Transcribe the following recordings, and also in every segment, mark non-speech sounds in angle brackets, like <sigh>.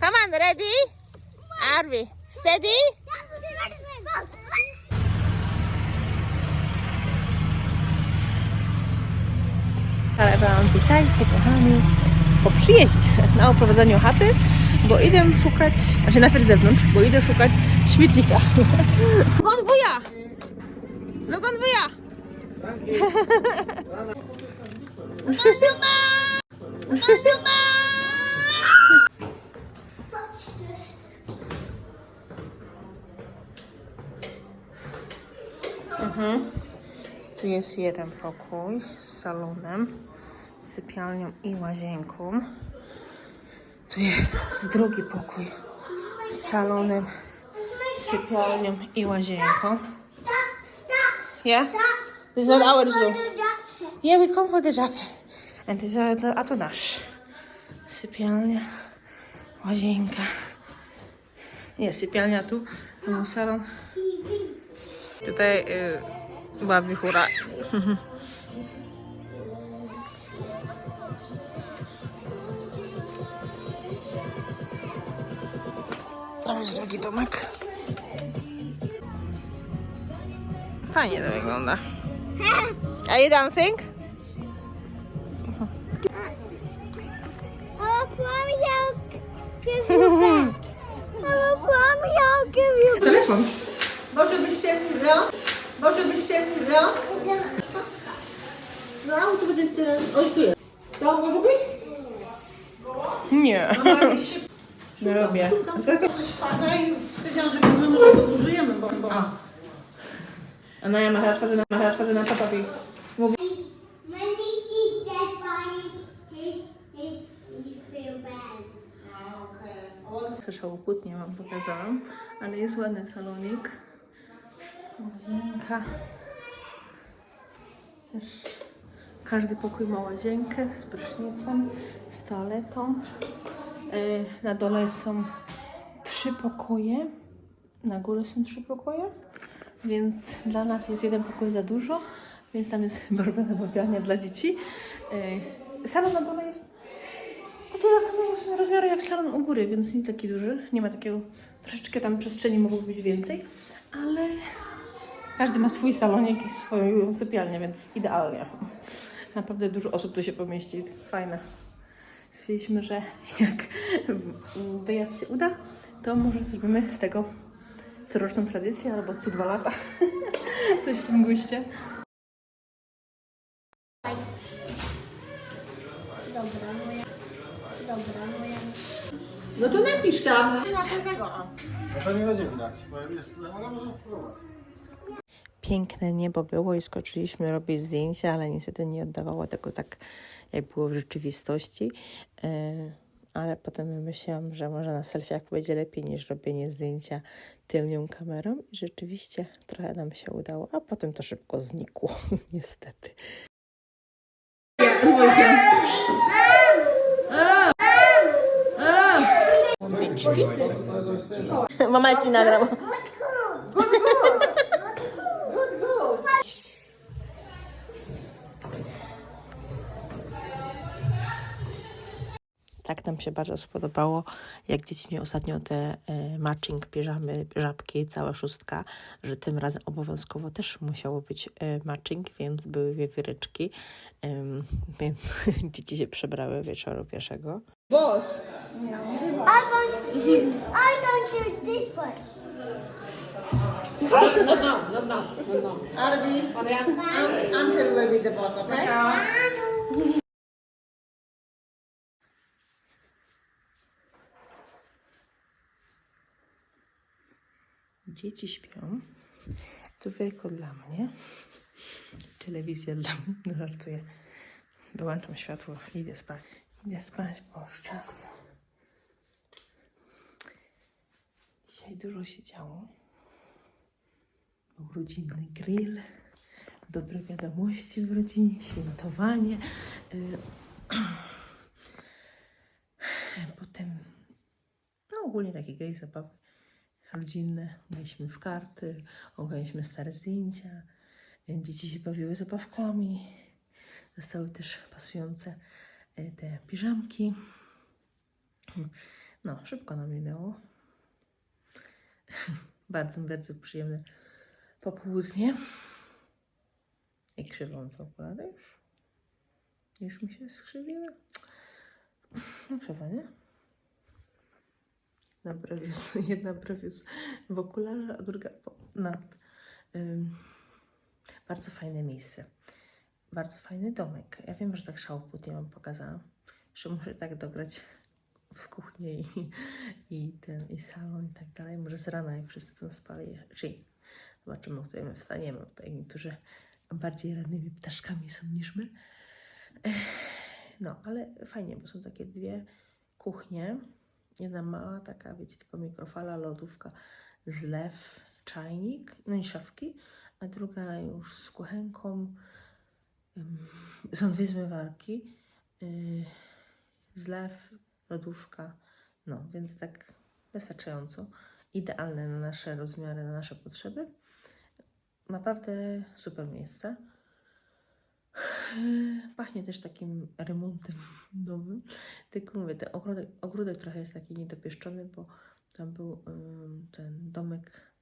Come on, ready? Are we? Steady? Ale Wam witajcie kochani po przyjeździe na oprowadzeniu chaty, bo idę szukać, znaczy najpierw z zewnątrz, bo idę szukać śmietnika. Look on wuja! Look Mhm. Tu jest jeden pokój z salonem, sypialnią i łazienką. Tu jest drugi pokój z salonem, sypialnią i łazienką. Yeah? This is not our room. Yeah, we come for the jacket. And this is, a to nasz. Sypialnia, łazienka. Jest sypialnia tu, tu salon. Tutaj y, była wichura. To jest drugi domek. Fajnie to wygląda. Are you dancing? Oh, mommy, I'll give you back. Oh, mommy, I'll give you Telefon. Może być ten, no? Może być ten, no? No, to będzie teraz. Oj, tu jest. To może być? Nie. <laughs> Nie robię. Coś faza i wtedy, że wezmę, może to zużyjemy, bo... bo... A Naja ma teraz fazę na, ma teraz fazę na topowi. Feel bad. Słyszał płótnie wam pokazałam, ale jest ładny salonik. Łazienka. Też każdy pokój ma łazienkę z prysznicem, z toaletą. Yy, Na dole są trzy pokoje. Na górze są trzy pokoje. Więc dla nas jest jeden pokój za dużo, więc tam jest robiona bawialnia dla dzieci. Yy, Salon na dole jest takiego samego rozmiaru jak salon u góry, więc nie taki duży. Nie ma takiego, troszeczkę tam przestrzeni mogło być więcej, ale każdy ma swój salonik i swoją sypialnię, więc idealnie. Naprawdę dużo osób tu się pomieści. Fajne. Stwierdziliśmy, że jak wyjazd się uda, to może zrobimy z tego coroczną tradycję albo co dwa lata. <laughs> Coś w tym guście. Dobra, moja. Dobra, moja. No to napisz tam. No to nie będzie widać, bo jest, ale można spróbować. Piękne niebo było i skoczyliśmy robić zdjęcia, ale niestety nie oddawało tego tak, jak było w rzeczywistości. E, Ale potem wymyśliłam, że może na selfiach będzie lepiej niż robienie zdjęcia tylnią kamerą. I rzeczywiście trochę nam się udało, a potem to szybko znikło, <laughs> niestety. Mama ci nagrała. Tak nam się bardzo spodobało, jak dzieci miały ostatnio te e, matching, piżamy, żabki, cała szóstka, że tym razem obowiązkowo też musiało być e, matching, więc były wiewióreczki, więc dzieci się przebrały wieczoru pierwszego. Boss! I don't, I don't choose this one. Arbi, Until will be the boss, okay? Dzieci śpią. To wielko dla mnie. Telewizja dla mnie. No żartuję. Wyłączam światło. Idę spać. Idę spać, bo już czas. Dzisiaj dużo się działo. Był rodzinny grill. Dobre wiadomości w rodzinie. Świętowanie. Y, <clears throat> Potem no ogólnie takie gry zabawy rodzinne. Graliśmy w karty, oglądaliśmy stare zdjęcia. Dzieci się bawiły zabawkami. Zostały też pasujące e, te piżamki. No, szybko nam minęło. <laughs> bardzo, bardzo przyjemne popołudnie. I krzywą okulary już. Już mi się skrzywiły. No krzywa, nie? Jedna jest- <laughs> jedna jest w okularze, a druga nad. Ym, bardzo fajne miejsce. Bardzo fajny domek. Ja wiem, że tak szałput nie wam pokazałam. Jeszcze muszę tak dograć w kuchnię i, i ten, i salon i tak dalej. Może z rana, jak wszyscy tam spali. Czyli zobaczymy, o my wstaniemy. Tutaj niektórzy bardziej rannymi ptaszkami są niż my. No, ale fajnie, bo są takie dwie kuchnie. Jedna mała, taka, wiecie, tylko mikrofala, lodówka, zlew, czajnik, no i szafki, a druga już z kuchenką. Są dwie zmywarki, yy, zlew, lodówka, no, więc tak wystarczająco. Idealne na nasze rozmiary, na nasze potrzeby. Naprawdę super miejsce. Pachnie też takim remontem <laughs> nowym. Tylko mówię, ten ogródek, ogródek trochę jest taki niedopieszczony, bo tam był ym, ten domek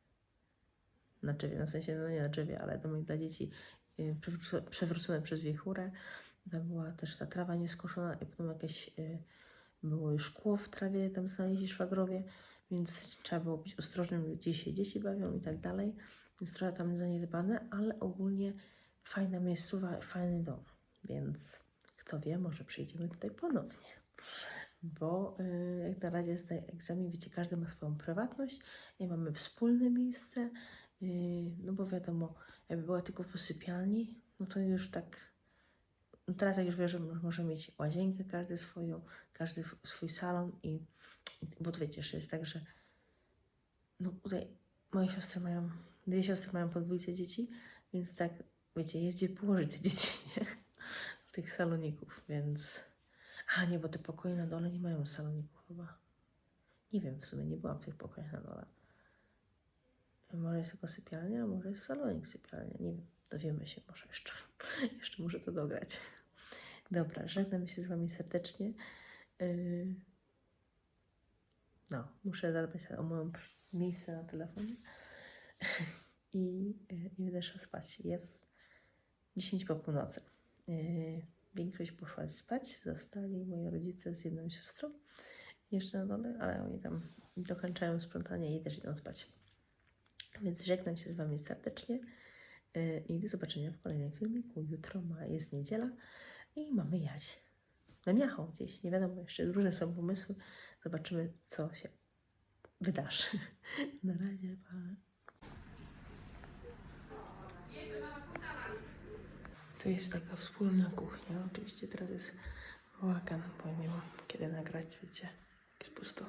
na drzewie, no w sensie no nie na drzewie, ale domek dla dzieci y, przewrócony, przez wiechurę. Tam była też ta trawa nieskoszona i potem jakieś y, było szkło w trawie, tam znaleźli szwagrowie, więc trzeba było być ostrożnym, gdzie się dzieci bawią i tak dalej. Więc trochę tam zaniedbane, ale ogólnie fajna miejscowa, fajny dom. Więc kto wie, może przyjdziemy tutaj ponownie. Bo y, jak na razie zdaję egzamin, wiecie, każdy ma swoją prywatność i mamy wspólne miejsce. y, no bo wiadomo, jakby była tylko po sypialni, no to już tak. No teraz jak już wiesz, że może mieć łazienkę, każdy swoją, każdy swój salon i bo to wiecie, że jest tak, że no tutaj moje siostry mają, dwie siostry mają podwójce dzieci, więc tak, wiecie, jest gdzie położyć te dzieci, <laughs> nie? Tych saloników, więc... A, nie, bo te pokoje na dole nie mają saloników chyba. Nie wiem, w sumie nie byłam w tych pokojach na dole. Może jest tylko sypialnia, a może jest salonik sypialnia, nie wiem. Dowiemy się może jeszcze. <laughs> jeszcze muszę to dograć. Dobra, żegnam się z Wami serdecznie. Yy, no, muszę zadbać o moje miejsce na telefonie. <laughs> I, yy, i będę szła spać. Jest 10 po północy. Yy, większość poszła spać. Zostali moi rodzice z jedną siostrą jeszcze na dole, ale oni tam dokończają sprzątanie i też idą spać. Więc żegnam się z Wami serdecznie yy, i do zobaczenia w kolejnym filmiku. Jutro ma, jest niedziela i mamy jać na miacho gdzieś. Nie wiadomo, jeszcze różne są pomysły. Zobaczymy, co się wydarzy. <laughs> Na razie, pa. To jest taka wspólna kuchnia. Oczywiście teraz jest bałagan, bo nie mam kiedy nagrać, wiecie, jest pusto.